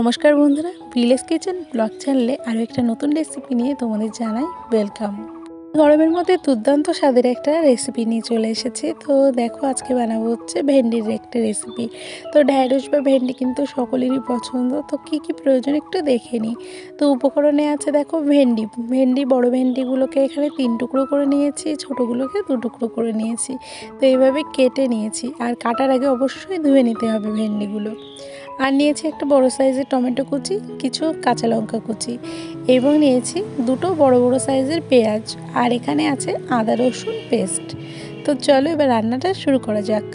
নমস্কার বন্ধুরা village kitchen blog চ্যানেলে আরও একটা নতুন রেসিপি নিয়ে তোমাদের জানাই ওয়েলকাম গরমের মধ্যে দুর্দান্ত স্বাদের একটা রেসিপি নিয়ে চলে এসেছি। তো দেখো, আজকে বানাবো হচ্ছে ভেন্ডির একটা রেসিপি তো ঢ্যাঁড়স বা ভেন্ডি কিন্তু সকলেরই পছন্দ। তো কি কি প্রয়োজন একটু দেখে নিই। তো উপকরণে আছে দেখো ভেন্ডি। ভেন্ডি, বড় ভেন্ডিগুলোকে এখানে তিন টুকরো করে নিয়েছি, ছোটোগুলোকে দু টুকরো করে নিয়েছি। তো এইভাবে কেটে নিয়েছি। আর কাটার আগে অবশ্যই ধুয়ে নিতে হবে ভেন্ডিগুলো। আর নিয়েছি একটা বড় সাইজের টমেটো কুচি, কিছু কাঁচা লঙ্কা কুচি এবং নিয়েছি দুটো বড় বড় সাইজের পেঁয়াজ আর এখানে আছে আদা রসুন পেস্ট। তো চলো এবার রান্নাটা শুরু করা যাক।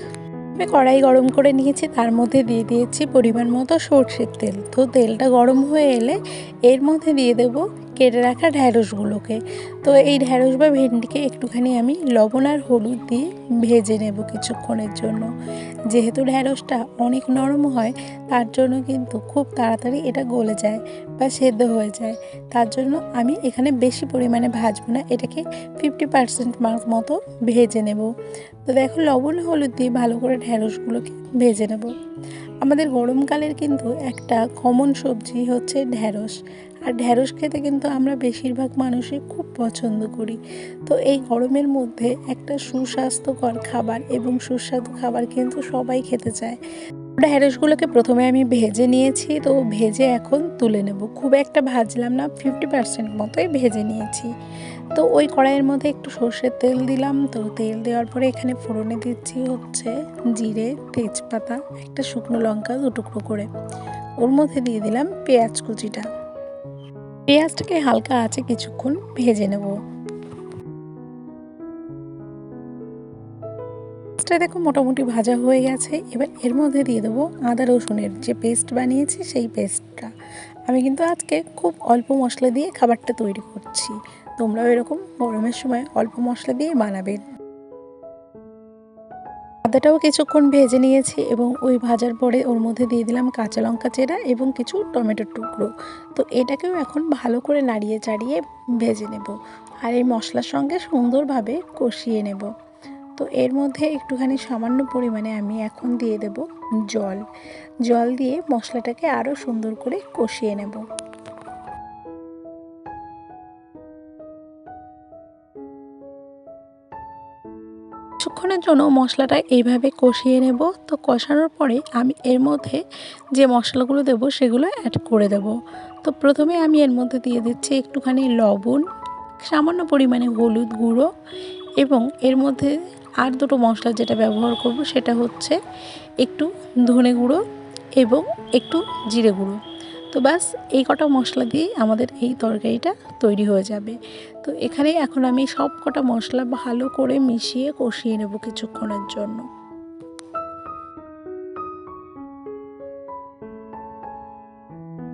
আমি কড়াই গরম করে নিয়েছি, তার মধ্যে দিয়ে দিয়েছি পরিমাণ মতো সর্ষের তেল। তো তেলটা গরম হয়ে এলে এর মধ্যে দিয়ে দেবো কেটে রাখা ঢ্যাঁড়সগুলোকে তো এই ঢ্যাঁড়স বা ভেন্ডিকে একটুখানি আমি লবণ আর হলুদ দিয়ে ভেজে নেব কিছুক্ষণের জন্য। যেহেতু ঢ্যাঁড়সটা অনেক নরম হয়, তার জন্য কিন্তু খুব তাড়াতাড়ি এটা গলে যায় বা সেদ্ধ হয়ে যায়। তার জন্য আমি এখানে বেশি পরিমাণে ভাজবো না, এটাকে ফিফটি পার্সেন্ট মতো ভেজে নেব। তো দেখো লবণ হলুদ দিয়ে ভালো করে ঢ্যাঁড়সগুলোকে ভেজে নেব। আমাদের গরমকালের কিন্তু একটা কমন সবজি হচ্ছে ঢ্যাঁড়স আর ঢ্যাঁড়স খেতে কিন্তু আমরা বেশিরভাগ মানুষই খুব পছন্দ করি। তো এই গরমের মধ্যে একটা সুস্বাস্থ্যকর খাবার এবং সুস্বাদু খাবার কিন্তু সবাই খেতে চায়। ঢ্যাঁড়সগুলোকে প্রথমে আমি ভেজে নিয়েছি, তো ভেজে এখন তুলে নেব। খুব একটা ভাজলাম না ফিফটি পার্সেন্ট মতোই ভেজে নিয়েছি। তো ওই কড়াইয়ের মধ্যে একটু সর্ষের তেল দিলাম। তো তেল দেওয়ার পরে এখানে ফোড়নে দিচ্ছি হচ্ছে জিরে, তেজপাতা, একটা শুকনো লঙ্কা দু টুকরো করে। ওর মধ্যে দিয়ে দিলাম পেঁয়াজ কুচিটা। পেঁয়াজটাকে হালকা আছে কিছুক্ষণ ভেজে নেব। পেঁয়াজটা দেখো মোটামুটি ভাজা হয়ে গেছে। এবার এর মধ্যে দিয়ে দেবো আদা রসুনের যে পেস্ট বানিয়েছি সেই পেস্টটা। আমি কিন্তু আজকে খুব অল্প মশলা দিয়ে খাবারটা তৈরি করছি। তোমরাও এরকম গরমের সময় অল্প মশলা দিয়ে বানাবে। আদাটাও কিছুক্ষণ ভেজে নিয়েছি এবং ওই ভাজার পরে ওর মধ্যে দিয়ে দিলাম কাঁচা লঙ্কা চেরা এবং কিছু টমেটোর টুকরো। তো এটাকেও এখন ভালো করে নাড়িয়ে চাড়িয়ে ভেজে নেব আর এই মশলার সঙ্গে সুন্দরভাবে কষিয়ে নেব। তো এর মধ্যে একটুখানি সামান্য পরিমাণে আমি এখন দিয়ে দেব জল। জল দিয়ে মশলাটাকে আরও সুন্দর করে কষিয়ে নেব। কিছুক্ষণের জন্য মশলাটা এইভাবে কষিয়ে নেব। তো কষানোর পরে আমি এর মধ্যে যে মশলাগুলো দেব সেগুলো অ্যাড করে দেব। তো প্রথমে আমি এর মধ্যে দিয়ে দিচ্ছি একটুখানি লবণ, সামান্য পরিমাণে হলুদ গুঁড়ো এবং এর মধ্যে আর দুটো মশলা যেটা ব্যবহার করব সেটা হচ্ছে একটু ধনে গুঁড়ো এবং একটু জিরে গুঁড়ো। তো ব্যাস, এই কটা মশলা দিয়েই আমাদের এই তরকারিটা তৈরি হয়ে যাবে। তো এখানে এখন আমি সব কটা মশলা ভালো করে মিশিয়ে কষিয়ে নেব কিছুক্ষণের জন্য।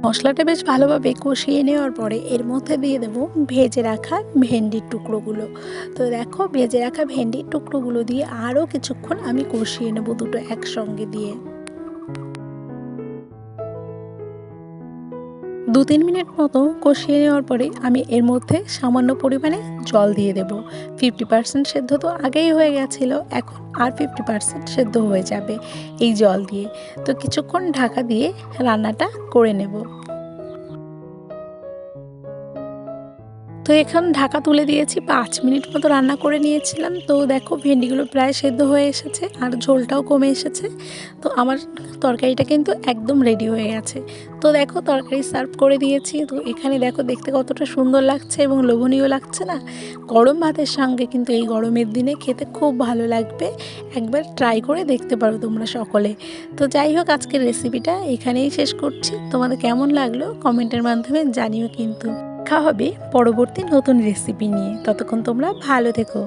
মশলাটা বেশ ভালোভাবে কষিয়ে নেওয়ার পরে এর মধ্যে দিয়ে দেব ভেজে রাখা ভেন্ডির টুকরোগুলো। তো দেখো, ভেজে রাখা ভেন্ডির টুকরোগুলো দিয়ে আরও কিছুক্ষণ আমি কষিয়ে নেব দুটো একসঙ্গে দিয়ে। দু তিন মিনিট মতো কষিয়ে নেওয়ার পরে আমি এর মধ্যে সামান্য পরিমাণে জল দিয়ে দেব। ফিফটি পার্সেন্ট সেদ্ধ তো আগেই হয়ে গেছিল, এখন আর ফিফটি পার্সেন্ট সেদ্ধ হয়ে যাবে এই জল দিয়ে। তো কিছুক্ষণ ঢাকা দিয়ে রান্নাটা করে নেব। তো এখন ঢাকা তুলে দিয়েছি, পাঁচ মিনিট মতো রান্না করে নিয়েছিলাম। তো দেখো ভেন্ডিগুলো প্রায় সেদ্ধ হয়ে এসেছে আর ঝোলটাও কমে এসেছে। তো আমার তরকারিটা কিন্তু একদম রেডি হয়ে গেছে। তো দেখো তরকারি সার্ভ করে দিয়েছি। তো এখানে দেখো দেখতে কতটা সুন্দর লাগছে এবং লোভনীয় লাগছে না? গরম ভাতের সঙ্গে কিন্তু এই গরমের দিনে খেতে খুব ভালো লাগবে। একবার ট্রাই করে দেখতে পারো তোমরা সকলে। তো যাই হোক, আজকের রেসিপিটা এখানেই শেষ করছি। তোমাদের কেমন লাগল? কমেন্টের মাধ্যমে জানিও কিন্তু। দেখা হবে পরবর্তী নতুন রেসিপি নিয়ে। ততক্ষণ তোমরা ভালো থেকো।